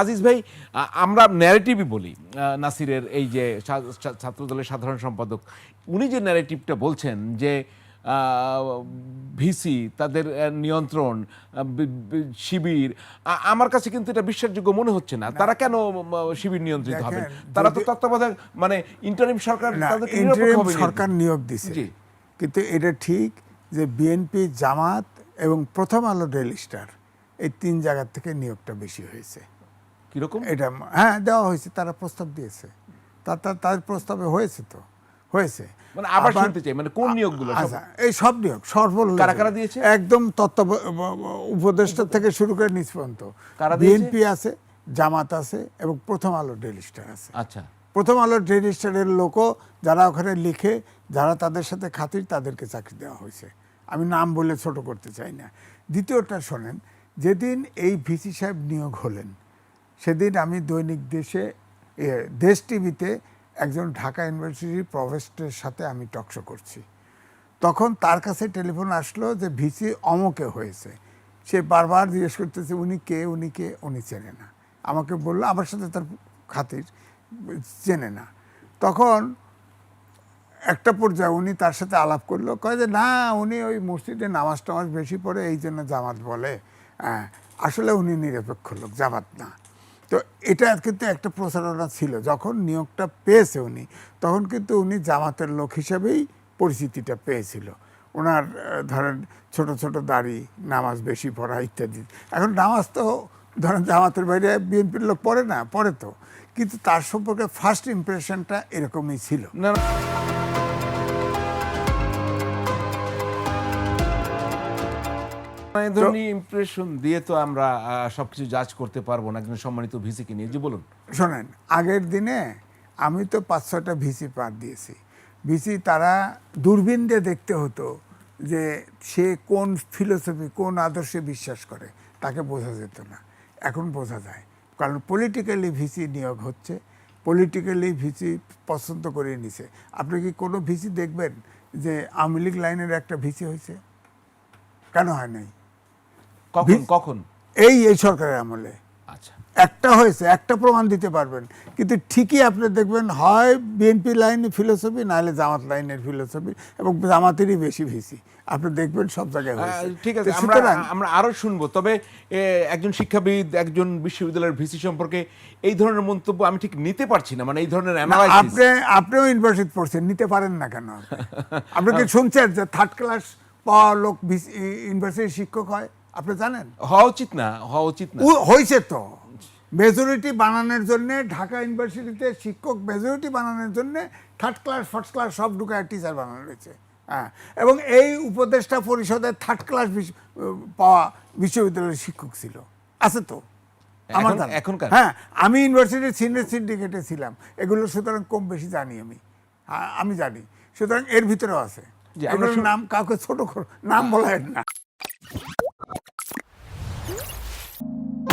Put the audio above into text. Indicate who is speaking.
Speaker 1: আজিজ ভাই আমরা ন্যারেটিভই বলি নাসিরের এই যে ছাত্রদলের সাধারণ সম্পাদক উনি যে ন্যারেটিভটা বলছেন যে ভিসি তাদের নিয়ন্ত্রণ শিবির আমার কাছে কিন্তু এটা বিশ্বাসযোগ্য মনে হচ্ছে না। তারা কেন শিবির নিয়ন্ত্রিত হবে? তারা তো তত্ত্বাবধায়ক মানে ইন্টারিম সরকার
Speaker 2: সরকার নিয়োগ
Speaker 1: জি।
Speaker 2: কিন্তু এটা ঠিক যে বিএনপি জামাত এবং প্রথম আলো ডেলি স্টার এই তিন জায়গার থেকে নিয়োগটা বেশি হয়েছে।
Speaker 1: কীরকম?
Speaker 2: এটা হ্যাঁ দেওয়া হয়েছে তারা প্রস্তাব দিয়েছে। তা তার প্রস্তাবে হয়েছে তো হয়েছে।
Speaker 1: মানে আবার শুনতে চাই মানে কোন নিয়োগগুলো?
Speaker 2: আচ্ছা এই সব নিয়োগ সর্বল
Speaker 1: কারা কারা দিয়েছে?
Speaker 2: একদম তত্ত্ব উপদেষ্টা থেকে শুরু করে নিচ পর্যন্ত? বিএনপি আছে জামাত আছে এবং প্রথম আলো ডেলি স্টার আছে।
Speaker 1: আচ্ছা।
Speaker 2: প্রথম আলো রেজিস্টারের লোকও যারা ওখানে লিখে যারা তাদের সাথে খাতির তাদেরকে চাকরি দেওয়া হয়েছে। আমি নাম বলে ছোট করতে চাই না। দ্বিতীয়টা শোনেন যেদিন এই ভিসি সাহেব নিয়োগ হলেন সেদিন আমি দৈনিক দেশে দেশ টিভিতে একজন ঢাকা ইউনিভার্সিটির প্রফেসরের সাথে আমি টকশো করছি। তখন তার কাছে টেলিফোন আসলো যে ভিসি অমকে হয়েছে। সে বারবার জিজ্ঞেস করতেছে উনি কে? উনি কে? উনি চেনে না। আমাকে বলল আমার সাথে তার খাতির চেনে না। তখন একটা পর্যায়ে উনি তার সাথে আলাপ করল কয় যে না উনি ওই মসজিদে নামাজ টামাজ বেশি পড়ে এই জন্য জামাত বলে। হ্যাঁ, আসলে উনি নিরপেক্ষ লোক জামাত না। তো এটা কিন্তু একটা প্রচারণা ছিল। যখন নিয়োগটা পেয়েছে উনি, তখন কিন্তু উনি জামাতের লোক হিসেবেই পরিচিতিটা পেয়েছিল। ওনার ধরেন ছোট ছোট দাড়ি, নামাজ বেশি পড়া ইত্যাদি। এখন নামাজ তো, ধরেন জামাতের বাইরে বিএনপির লোক পড়ে না, পড়ে তো। কিন্তু তার সম্পর্কে ফার্স্ট ইমপ্রেশনটা এরকমই ছিল।
Speaker 1: না। না। ধরনের ইমপ্রেশন দিয়ে তো আমরা সবকিছু জাজ করতে পারব না। একজন সম্মানিত ভিসিকে নিয়ে। জি বলুন।
Speaker 2: শোনেন আগের দিনে আমি তো পাঁচ ছটা ভিসি পার দিয়েছি। ভিসি তারা দূরবীন দিয়ে দেখতে হতো যে সে কোন ফিলোসফি কোন আদর্শে বিশ্বাস করে। তাকে বোঝা যেত না। এখন বোঝা যায়। কারণ পলিটিক্যালি ভিসি নিয়োগ হচ্ছে। পলিটিক্যালি ভিসি পছন্দ করে নিছে। আপনি কি কোনো ভিসি দেখবেন যে আওয়ামী লীগ লাইনের একটা ভিসি হয়েছে? কেন হয় নাই?
Speaker 1: কখন কখন?
Speaker 2: এই এই সরকারের আমলে।
Speaker 1: আচ্ছা।
Speaker 2: একটা হয়েছে একটা প্রমাণ দিতে পারবেন। কিন্তু ঠিকই আপনি দেখবেন হয় বিএনপি লাইনের ফিলোসফি নাহলে জামাত লাইনের ফিলোসফি এবং জামাতেরই বেশি ভিসি। আপনি দেখবেন সব জায়গায়
Speaker 1: ঠিক আছে আমরা আমরা আরও শুনব। তবে একজন শিক্ষাবিদ একজন বিশ্ববিদ্যালয়ের ভিসি সম্পর্কে এই ধরনের মন্তব্য আমি ঠিক নিতে পারছি না মানে এই ধরনের
Speaker 2: আপনি আপনিও ইউনিভার্সিটি পড়ছেন নিতে পারেন না কেন? আপনি? আপনি কি শুনছেন যে থার্ড ক্লাস পাওয়া লোক ইউনিভার্সিটির শিক্ষক হয়? আপনি জানেন?
Speaker 1: হওয়া উচিত না হওয়া উচিত না।
Speaker 2: হয়েছে তো। মেজরিটি বানানোর জন্য ঢাকা ইউনিভার্সিটিতে শিক্ষক মেজরিটি বানানোর জন্য থার্ড ক্লাস ফার্স্ট ক্লাস সব ঢুকায় টিচার বানানো হয়েছে। হ্যাঁ এবং এই উপদেষ্টা পরিষদের থার্ড ক্লাস পাওয়া বিশ্ববিদ্যালয়ের শিক্ষক ছিল। আছে তো? আমার
Speaker 1: এখন- এখনকার?
Speaker 2: হ্যাঁ আমি ইউনিভার্সিটির সিনিয়র সিন্ডিকেটে ছিলাম। এগুলো সুতরাং কম বেশি জানি আমি। আমি জানি। সুতরাং এর ভিতরেও আছে। এগুলোর নাম কাউকে ছোট নাম বলা হয় না।